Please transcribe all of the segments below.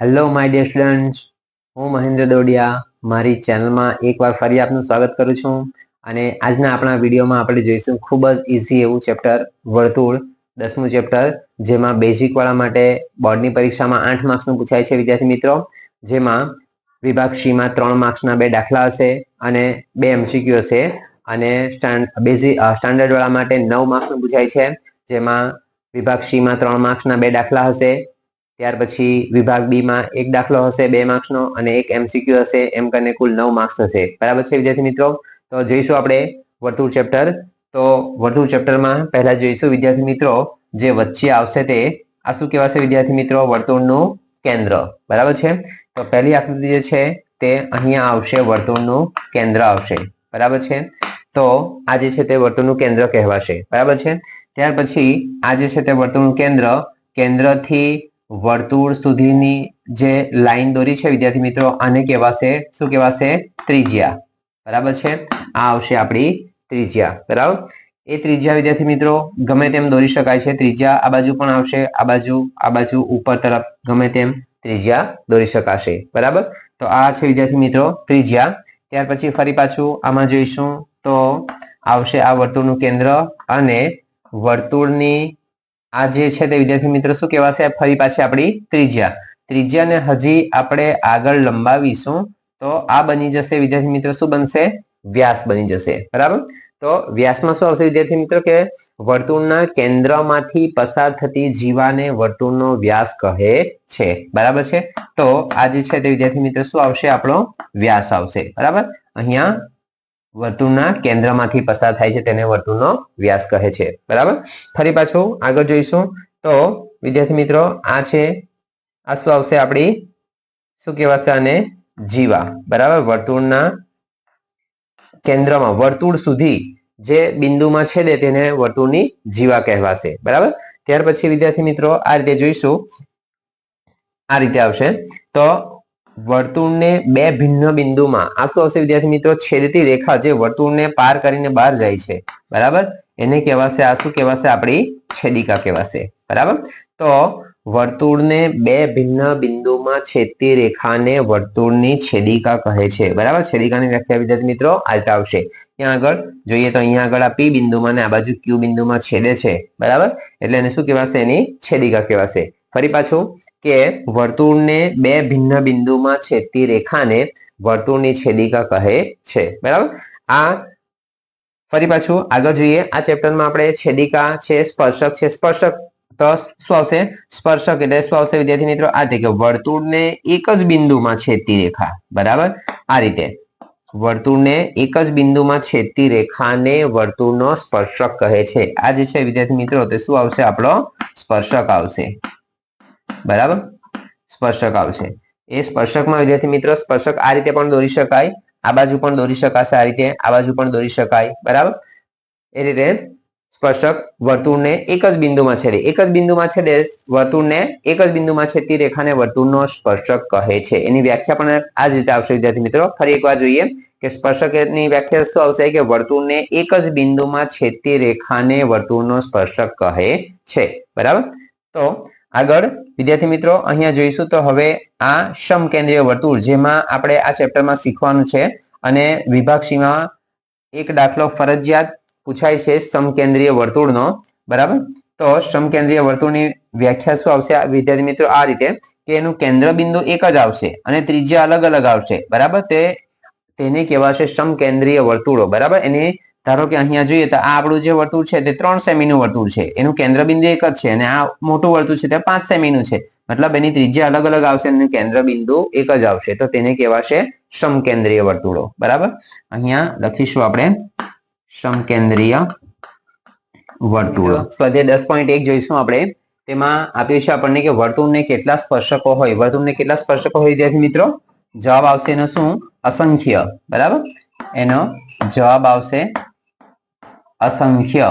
Hello my dear students હું મહેન્દ્ર દોડિયા, મારી ચેનલમાં એકવાર ફરી આપનું સ્વાગત કરું છું અને આજના આપણા વિડીયોમાં આપણે જોઈશું ખૂબ જ ઇઝી એવું ચેપ્ટર વર્તુળ, દસમું ચેપ્ટર જેમાં બેઝિકવાળા માટે બોર્ડની પરીક્ષામાં આઠ માર્ક્સનું પૂછાય છે, વિદ્યાર્થી મિત્રો. જેમાં વિભાગ સીમાં ત્રણ માર્ક્સના બે દાખલા હશે અને બે એમસીક્યુ હશે અને બેઝિક સ્ટાન્ડર્ડવાળા માટે નવ માર્ક્સનું પૂછાય છે. જેમાં વિભાગ સીમાં ત્રણ માર્ક્સના બે દાખલા હશે ત્યાર પછી વિભાગ બી માં એક દાખલો હશે, બે માર્ક્સનો અને એક એમસીક્યુ હશે, એમ કરીને કુલ નવ માર્ક્સ હશે બરાબર છે વિદ્યાર્થી મિત્રો? તો જોઈશું આપણે વર્તુળ ચેપ્ટર તો વર્તુળ ચેપ્ટરમાં પહેલા જોઈશું વિદ્યાર્થી મિત્રો, જે વચ્ચે આવશે તે આ શું કહેવાશે વિદ્યાર્થી મિત્રો? વર્તુળનું કેન્દ્ર. બરાબર છે? તો પહેલી આકૃતિ જે છે તે અહીંયા આવશે, વર્તુળનું કેન્દ્ર આવશે. બરાબર છે? તો આ જે છે તે વર્તુળનું કેન્દ્ર કહેવાશે. બરાબર છે? ત્યાર પછી આ જે છે તે વર્તુળનું કેન્દ્ર, કેન્દ્રથી વર્તુળ સુધીની જે લાઈન દોરી છે, વિદ્યાર્થી મિત્રો, આને કહેવાશે, શું કહેવાશે? ત્રિજ્યા. બરાબર છે? આ આવશે આપણી ત્રિજ્યા. બરાબર? એ ત્રિજ્યા, વિદ્યાર્થી મિત્રો, ગમે તેમ દોરી શકાય છે. ત્રિજ્યા આ બાજુ પણ આવશે, આ બાજુ આ બાજુ ઉપર તરફ ગમે તેમ ત્રિજ્યા દોરી શકાશે. બરાબર? તો આ છે, વિદ્યાર્થી મિત્રો, ત્રિજ્યા. ત્યાર પછી ફરી પાછું આમાં જોઈશું તો આવશે આ વર્તુળનું કેન્દ્ર અને વર્તુળની આ જે છે તે વિદ્યાર્થી મિત્રો, શું કહેવાશે? ફરી પાછી આપણી ત્રિજ્યા. ત્રિજ્યાને હજી આપણે આગળ લંબાવીશું. તો આ બની જશે વિદ્યાર્થી મિત્રો, શું બનશે? વ્યાસ બની જશે. બરાબર? તો વ્યાસમાં શું આવશે વિદ્યાર્થી મિત્રો કે વર્તુળના કેન્દ્રમાંથી પસાર થતી જીવાને વર્તુળનો વ્યાસ કહે છે. બરાબર છે? તો આ જે છે તે વિદ્યાર્થી મિત્રો, શું આવશે? આપણો વ્યાસ આવશે. બરાબર? અહીંયા વર્તુળના કેન્દ્રમાંથી પસાર થાય છે તેને વર્તુળનો વ્યાસ કહે છે. બરાબર? ફરી પાછું આગળ જોઈશું. તો, વિદ્યાર્થી મિત્રો, આ છે, આ શું આવશે આપણી? શું કહેવાશે આને? જીવા. બરાબર? વર્તુળના કેન્દ્રમાં, વર્તુળ સુધી જે બિંદુમાં છેદે તેને વર્તુળની જીવા કહેવાશે. બરાબર? ત્યાર પછી વિદ્યાર્થી મિત્રો, આ રીતે જોઈશું. આ રીતે આવશે. તો વર્તુળને બે ભિન્ન બિંદુમાં. આ શું આવશે વિદ્યાર્થી મિત્રો? છેદતી રેખા જે વર્તુળને પાર કરીને બહાર જાય છે. બરાબર? એને કહેવાશે આ શું કહેવાશે? આપણી છેદિકા કહેવાશે. બરાબર? તો વર્તુળને બે ભિન્ન બિંદુમાં છેદતી રેખાને વર્તુળની છેદિકા કહે છે. બરાબર? છેદિકાની વ્યાખ્યા વિદ્યાર્થી મિત્રો આલ્ટ આવશે. ત્યાં આગળ જોઈએ તો અહીંયા આગળ આ પી બિંદુમાં ને આ બાજુ ક્યુ બિંદુમાં છેદે છે. બરાબર? એટલે એને શું કહેવાશે? એની છેદિકા કહેવાશે. ફરી પાછું કે વર્તુળને બે ભિન્ન બિંદુમાં છેદતી રેખાને વર્તુળની છેદિકા કહે છે. બરાબર? આ ફરી પાછું આગળ જોઈએ. આ ચેપ્ટરમાં આપણે છેદિકા છે, સ્પર્શક છે. સ્પર્શક તો શું આવશે? સ્પર્શક એટલે શું આવશે વિદ્યાર્થી મિત્રો? આ રીતે કે વર્તુળને એક જ બિંદુમાં છેદતી રેખા. બરાબર? આ રીતે. વર્તુળને એક જ બિંદુમાં છેદતી રેખાને વર્તુળનો સ્પર્શક કહે છે. આ જે છે વિદ્યાર્થી મિત્રો, તે શું આવશે? આપણો સ્પર્શક આવશે. બરાબર? સ્પર્શક આવશે. એ સ્પર્શકમાં વિદ્યાર્થી મિત્રો, સ્પર્શક આ રીતે પણ દોરી શકાય, આ બાજુ પણ દોરી શકાશે આ રીતે, આ બાજુ પણ દોરી શકાય, બરાબર? એ રીતે સ્પર્શક વર્તુળને એક જ બિંદુમાં છેદે, એક જ બિંદુમાં છેદે વર્તુળને, એક જ બિંદુમાં છેદતી રેખાને વર્તુળનો સ્પર્શક કહે છે. એની વ્યાખ્યા પણ આ જ રીતે આવશે વિદ્યાર્થી મિત્રો. ફરી એકવાર જોઈએ કે સ્પર્શકની વ્યાખ્યા શું આવશે કે વર્તુળને એક જ બિંદુમાં છેદતી રેખાને વર્તુળનો સ્પર્શક કહે છે. બરાબર? તો આગળ, વિદ્યાર્થી મિત્રો, અહીંયા જોઈશું તો હવે આ સમકેન્દ્રીય વર્તુળ, જેમાં આપણે આ ચેપ્ટરમાં શીખવાનું છે અને વિભાગ સીમાં એક દાખલો ફરજિયાત પૂછાય છે સમકેન્દ્રીય વર્તુળનો. બરાબર? તો સમકેન્દ્રીય વર્તુળની વ્યાખ્યા શું આવશે? વિદ્યાર્થી મિત્રો, આ રીતે કે એનું કેન્દ્ર બિંદુ એક જ આવશે અને ત્રિજ્યા અલગ અલગ આવશે. બરાબર? તે, તેને કહેવાશે સમકેન્દ્રીય વર્તુળો. બરાબર? એની ધારો કે અહીંયા જોઈએ તો આ આપણું જે વર્તુળ છે તે ત્રણ સેમીનું વર્તુળ છે. એનું કેન્દ્ર બિંદુ એક જ છે અને આ મોટું વર્તુળ છે તે પાંચ સેમીનું છે. મતલબ એની ત્રિજ્યા અલગ અલગ આવશે અને કેન્દ્ર એક જ આવશે. તો તેને કહેવાશે સમકેન્દ્રીય વર્તુળો. બરાબર? અહીંયા લખીશું આપણે સમકેન્દ્રીય વર્તુળો. સ્વાધ્યાય દસ પોઈન્ટ એક જોઈશું આપણે. તેમાં આપ્યું છે આપણને કે વર્તુળને કેટલા સ્પર્શકો હોય. વર્તુળને કેટલા સ્પર્શકો હોય વિદ્યાર્થી મિત્રો? જવાબ આવશે એનો શું? અસંખ્ય. બરાબર? એનો જવાબ આવશે અસંખ્ય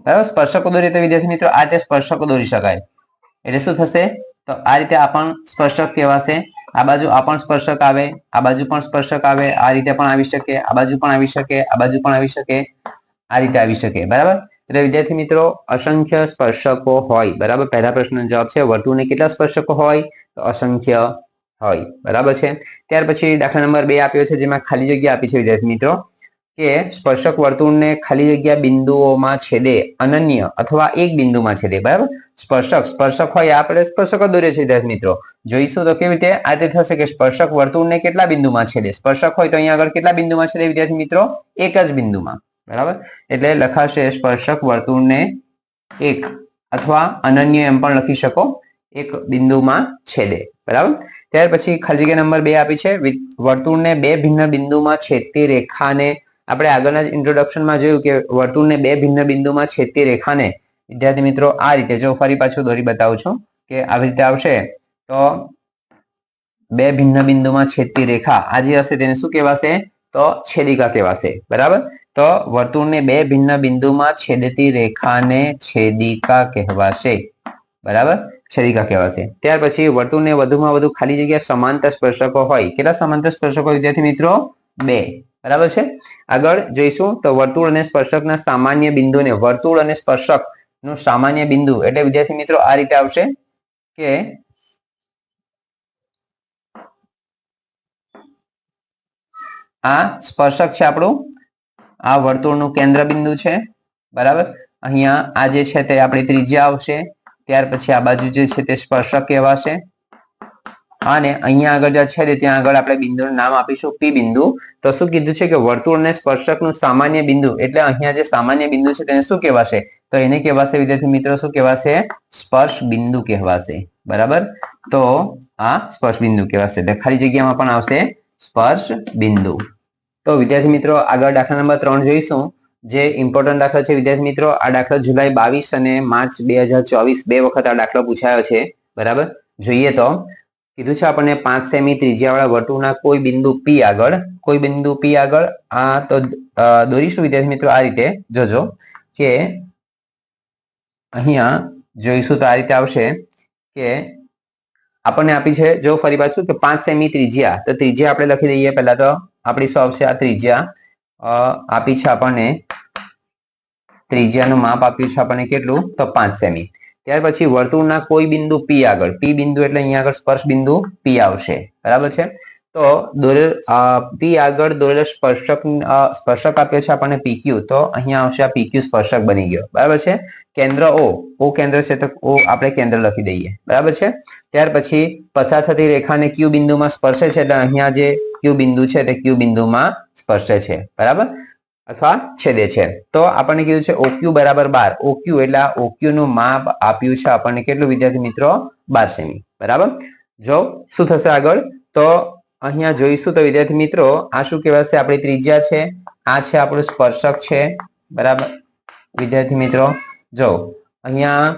બરાબર સ્પર્શકો દોરીએ તો વિદ્યાર્થી મિત્રો આ રીતે સ્પર્શકો દોરી શકાય એટલે શું થશે તો આ રીતે આ પણ સ્પર્શક કહેવાશે આ બાજુ આ પણ સ્પર્શક આવે આ બાજુ પણ સ્પર્શક આવે આ રીતે પણ આવી શકે આ બાજુ પણ આવી શકે આ બાજુ પણ આવી શકે આ રીતે આવી શકે બરાબર એટલે વિદ્યાર્થી મિત્રો અસંખ્ય સ્પર્શકો હોય બરાબર પહેલા પ્રશ્નનો જવાબ છે વર્તુળને કેટલા સ્પર્શકો હોય તો અસંખ્ય હોય બરાબર છે ત્યાર પછી દાખલા નંબર બે આપ્યો છે જેમાં ખાલી જગ્યા આપી છે વિદ્યાર્થી મિત્રો કે સ્પર્શક વર્તુળને ખાલી જગ્યા બિંદુઓમાં છેદે, અનન્ય અથવા એક બિંદુમાં છેદે, બરાબર? સ્પર્શક સ્પર્શક હોય આપણે સ્પર્શક દોરે છીએ, વિદ્યાર્થી મિત્રો. જોઈશું તો કેવી રીતે? આ થશે કે સ્પર્શક વર્તુળને કેટલા બિંદુમાં છેદે? સ્પર્શક હોય તો અહીંયા આગળ કેટલા બિંદુમાં છેદે, વિદ્યાર્થી મિત્રો? એક જ બિંદુમાં, બરાબર? એટલે લખાશે સ્પર્શક વર્તુળને એક અથવા અનન્ય એમ પણ લખી શકો, એક બિંદુમાં છેદે, બરાબર? ત્યાર પછી ખાલી જગ્યા નંબર બે આપી છે. વર્તુળને બે ભિન્ન બિંદુમાં છેદતી રેખાને આપણે આગળના ઇન્ટ્રોડક્શનમાં જોયું કે વર્તુળને બે ભિન્ન બિંદુમાં છેદતી રેખાને, વિદ્યાર્થી મિત્રો, આ રીતે જો ફરી પાછું દોરી બતાવું છું કે આવી રીતે આવશે, તો બે ભિન્ન બિંદુમાં છેદતી રેખા, આ જે હશે તેને શું કહેવાશે? તો છેદિકા કહેવાશે, બરાબર? તો વર્તુળને બે ભિન્ન બિંદુમાં છેદતી રેખાને છેદિકા કહેવાશે, બરાબર? છેદિકા કહેવાશે. ત્યાર પછી વર્તુળને વધુમાં વધુ ખાલી જગ્યા સમાંતર સ્પર્શકો હોય. કેટલા સમાંતર સ્પર્શકો વિદ્યાર્થી મિત્રો? બે. બરાબર છે? આગળ જોઈશું તો વર્તુળ અને સ્પર્શકના સામાન્ય બિંદુને વર્તુળ અને સ્પર્શકનું સામાન્ય બિંદુ એટલે વિદ્યાર્થી મિત્રો આ રીતે આવશે કે આ સ્પર્શક છે આપણું, આ વર્તુળનું કેન્દ્ર બિંદુ છે, બરાબર? અહીંયા આ જે છે તે આપણી ત્રિજ્યા આવશે, ત્યાર પછી આ બાજુ જે છે તે સ્પર્શક કહેવાશે. અને અહીંયા આગળ જે છે તે ત્યાં આગળ આપણે બિંદુનું નામ આપીશું પી બિંદુ. તો શું કીધું છે કે વર્તુળ અને સ્પર્શકનું સામાન્ય બિંદુ? એટલે અહીંયા જે સામાન્ય બિંદુ છે તેને શું કહેવાશે? તો એને કહેવાશે વિદ્યાર્થી મિત્રો, શું કહેવાશે? સ્પર્શ બિંદુ કહેવાશે. બરાબર? તો આ સ્પર્શ બિંદુ કહેવાશે. એટલે જગ્યામાં પણ આવશે સ્પર્શ બિંદુ. તો વિદ્યાર્થી મિત્રો, આગળ દાખલા નંબર ત્રણ જોઈશું. જે ઇમ્પોર્ટન્ટ દાખલો છે વિદ્યાર્થી મિત્રો, આ દાખલો જુલાઈ બાવીસ અને માર્ચ બે હજાર ચોવીસ બે વખત આ દાખલો પૂછાયો છે. બરાબર? જોઈએ તો. કીધું છે આપણને પાંચ સેમી ત્રિજ્યાવાળા વર્તુળના કોઈ બિંદુ પી આગળ, કોઈ બિંદુ પી આગળ. આ તો દોરીશું વિદ્યાર્થી મિત્રો આ રીતે. જોજો કે અહીંયા જોઈશું તો આ રીતે આવશે કે આપણને આપી છે, જો ફરી પાછું કે પાંચ સેમી ત્રિજ્યા, તો ત્રિજ્યા આપણે લખી દઈએ. પહેલા તો આપણી શું આવશે આ ત્રિજ્યા. આપી છે આપણને ત્રિજ્યાનું માપ આપ્યું છે આપણને કેટલું? તો પાંચ સેમી. ત્યાર પછી વર્તુળના કોઈ બિંદુ પી આગળ. પી બિંદુ એટલે અહીંયા આગળ સ્પર્શ બિંદુ પી આવશે. બરાબર છે? તો દોરેલ પી આગળ દોરેલ સ્પર્શક સ્પર્શક આપ્યો છે આપણને પીક્યુ તો અહીંયા આવશે આ પીક્યુ સ્પર્શક બની ગયો. બરાબર છે? કેન્દ્ર ઓ ઓ કેન્દ્ર છે તો ઓ આપણે કેન્દ્ર લખી દઈએ. બરાબર છે? ત્યાર પછી પસાર થતી રેખાને ક્યુ બિંદુમાં સ્પર્શે છે એટલે અહીંયા જે ક્યુ બિંદુ છે તે ક્યુ બિંદુમાં સ્પર્શે છે. બરાબર? અથવા છેદે છે. તો આપણને કીધું છે ઓક્યુ બરાબર બાર. ઓક્યુ એટલે આ ઓક્યુ નું માપ આપ્યું છે આપણને કેટલું વિદ્યાર્થી મિત્રો? બાર સેમી. બરાબર? જો શું થશે આગળ? તો અહીંયા જોઈશું તો વિદ્યાર્થી મિત્રો, આ શું કહેવાશે? આપણી ત્રિજ્યા છે. આ છે આપણું સ્પર્શક છે. બરાબર? વિદ્યાર્થી મિત્રો, જો અહીંયા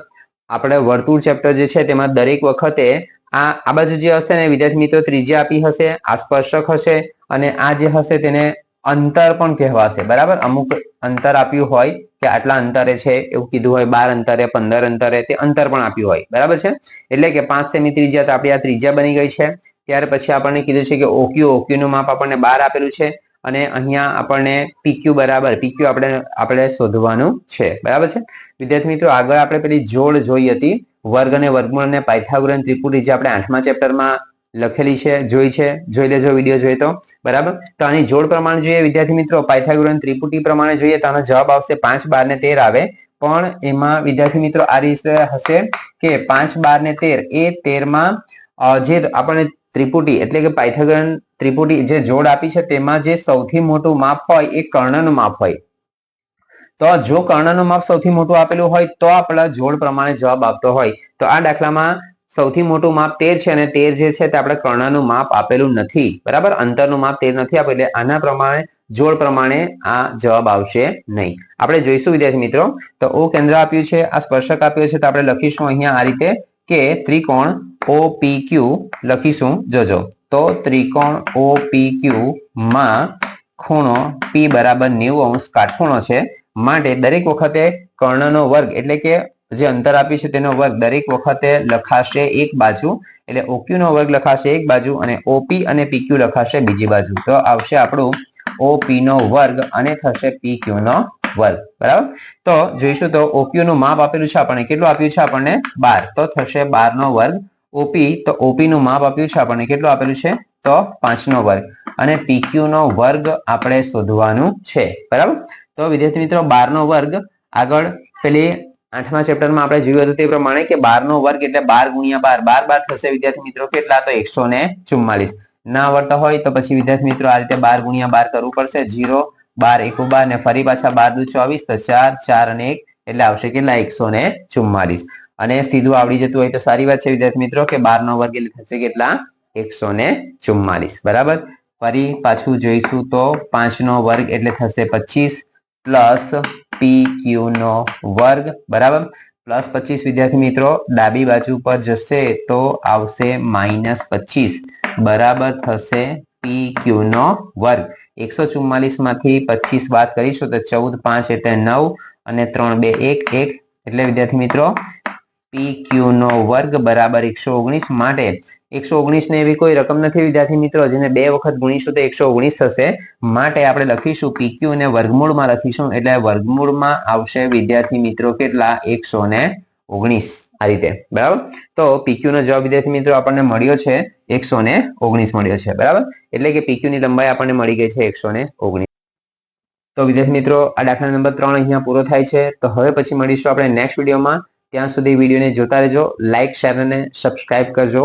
આપણે વર્તુળ ચેપ્ટર જે છે તેમાં દરેક વખતે આ આ બાજુ જે હશે ને, વિદ્યાર્થી મિત્રો, ત્રિજ્યા આપી હશે, આ સ્પર્શક હશે અને આ જે હશે તેને અંતર પણ કહેવાશે, બરાબર? અમુક અંતર આપ્યું હોય કે આટલા અંતરે છે, એવું કીધું હોય, બાર અંતરે, પંદર અંતરે, તે અંતર પણ આપ્યું હોય, બરાબર છે? એટલે કે પાંચ સેમી ત્રિજ્યા તો આપણી આ ત્રિજ્યા બની ગઈ છે. ત્યાર પછી આપણને કીધું છે કે ઓક્યુ, ઓક્યુનું માપ આપણને બાર આપેલું છે અને અહીંયા આપણને પીક્યુ બરાબર પીક્યુ આપણે આપણે શોધવાનું છે, બરાબર છે? વિદ્યાર્થી મિત્રો, આગળ આપણે પેલી જોડ જોઈ હતી, વર્ગ અને વર્ગમૂળ અને પાયથાગોરન ત્રિપુટી જે આપણે આઠમા ચેપ્ટરમાં લખેલી છે, જોઈ છે, જોઈ લેજો વીડિયો જોઈએ તો. બરાબર? તો આની જોડ પ્રમાણે જોઈએ વિદ્યાર્થી મિત્રો પાયથાગોરન ત્રિપુટી પ્રમાણે જોઈએ તો આનો જવાબ આવશે પાંચ, બાર ને તેર આવે. પણ એમાં વિદ્યાર્થી મિત્રો આ રીતે હશે કે પાંચ, બાર ને તેર એ તેરમાં જે આપણને ત્રિપુટી એટલે કે પાયથાગોરન ત્રિપુટી જે જોડ આપી છે તેમાં જે સૌથી મોટું માપ હોય એ કર્ણનું માપ હોય. તો જો કર્ણનું માપ સૌથી મોટું આપેલું હોય તો આપણા જોડ પ્રમાણે જવાબ આપતો હોય. તો આ દાખલામાં સૌથી મોટું માપ તેર છે અને તેર જે છે તે આપણે કર્ણનું માપ આપેલું નથી. બરાબર? અંતરનું માપ તેર નથી આપેલું, એટલે આના પ્રમાણે, જોડ પ્રમાણે આ જવાબ આવશે નહીં. આપણે જોઈશું, વિદ્યાર્થી મિત્રો. તો ઓ કેન્દ્ર આપ્યું છે, આ સ્પર્શક આપ્યો છે, તો આપણે લખીશું અહીંયા આ રીતે કે ત્રિકોણ ઓ પી ક્યુ લખીશું જોજો. તો ત્રિકોણ ઓ પી ક્યુ માં ખૂણો પી બરાબર નેવું અંશ કાટખૂણો છે. માટે દરેક વખતે કર્ણનો વર્ગ એટલે કે જે અંતર આપ્યું છે તેનો વર્ગ દરેક વખતે લખાશે એક બાજુ, એટલે ઓક્યુ નો વર્ગ લખાશે એક બાજુ અને ઓપી અને પીક્યુ લખાશે બીજી બાજુ. તો આવશે આપણું ઓપી નો વર્ગ અને થશે પીક્યુ નો વર્ગ. બરાબર? તો જોઈશું તો ઓપીયુ નું માપ આપેલું છે આપણને કેટલું આપ્યું છે આપણને? બાર. તો થશે બાર નો વર્ગ. ઓપી તો ઓપી નું માપ આપ્યું છે આપણને કેટલું આપેલું છે? તો પાંચ નો વર્ગ. અને પીક્યુ નો વર્ગ આપણે શોધવાનું છે. બરાબર? તો વિદ્યાર્થી મિત્રો, બાર નો વર્ગ. આગળ પેલી આઠમા ચેપ્ટરમાં આપણે જોયું હતું તે પ્રમાણે કે બાર નો વર્ગ એટલે બાર ગુણ્યા બાર. બાર બાર થશે વિદ્યાર્થી મિત્રો કેટલા? તો એકસો ને ચુમ્માલીસ. ના આવડતા હોય તો પછી વિદ્યાર્થી મિત્રો આ રીતે બાર ગુણ્યા બાર કરવું પડશે. જીરો બાર એકુ બાર ને ફરી પાછા બાર દુ ચોવીસ તો ચાર ચાર અને એક એટલે આવશે કેટલા? એકસો ને ચુમ્માલીસ. અને સીધું આવડી જતું હોય તો સારી વાત છે વિદ્યાર્થી મિત્રો કે બાર નો વર્ગ એટલે થશે કેટલા? એકસો ને ચુમ્માલીસ. બરાબર? ફરી પાછું જોઈશું તો પાંચ નો વર્ગ એટલે થશે પચીસ. પ્લસ પી ક્યુ નો વર્ગ, બરાબર? પ્લસ પચીસ વિદ્યાર્થી મિત્રો, ડાબી બાજુ પર જશે તો આવશે માઇનસ પચીસ. બરાબર થશે પી ક્યુ નો વર્ગ. એકસો ચુમ્માલીસમાંથી પચીસ બાદ કરીશું તો ચૌદ, પાંચ, એટલે નવ અને ત્રણ, બે, એક એક. એટલે વિદ્યાર્થી મિત્રો પી ક્યુ નો વર્ગ બરાબર એકસો ઓગણીસ માટે. એકસો ઓગણીસ ને એવી કોઈ રકમ નથી વિદ્યાર્થી મિત્રો, જેને બે વખત ગુણીશું તો એકસો ઓગણીસ થશે. માટે આપણે લખીશું પીક્યુ ને વર્ગમૂળમાં લખીશું. એટલે વર્ગમૂળમાં આવશે વિદ્યાર્થી મિત્રો કેટલા? એકસો ને ઓગણીસ આ રીતે. બરાબર? તો પીક્યુ નો જવાબ વિદ્યાર્થી મિત્રો આપણને મળ્યો છે એકસો ને ઓગણીસ મળ્યો છે. બરાબર? એટલે કે પીક્યુ ની લંબાઈ આપણને મળી ગઈ છે એકસો ને ઓગણીસ. તો વિદ્યાર્થી મિત્રો, આ દાખલા નંબર ત્રણ અહીંયા પૂરો થાય છે. તો હવે પછી મળીશું આપણે નેક્સ્ટ વિડીયોમાં. ત્યાં સુધી વિડીયોને જોતા રહેજો. લાઇક શેર અને સબસ્ક્રાઇબ કરજો.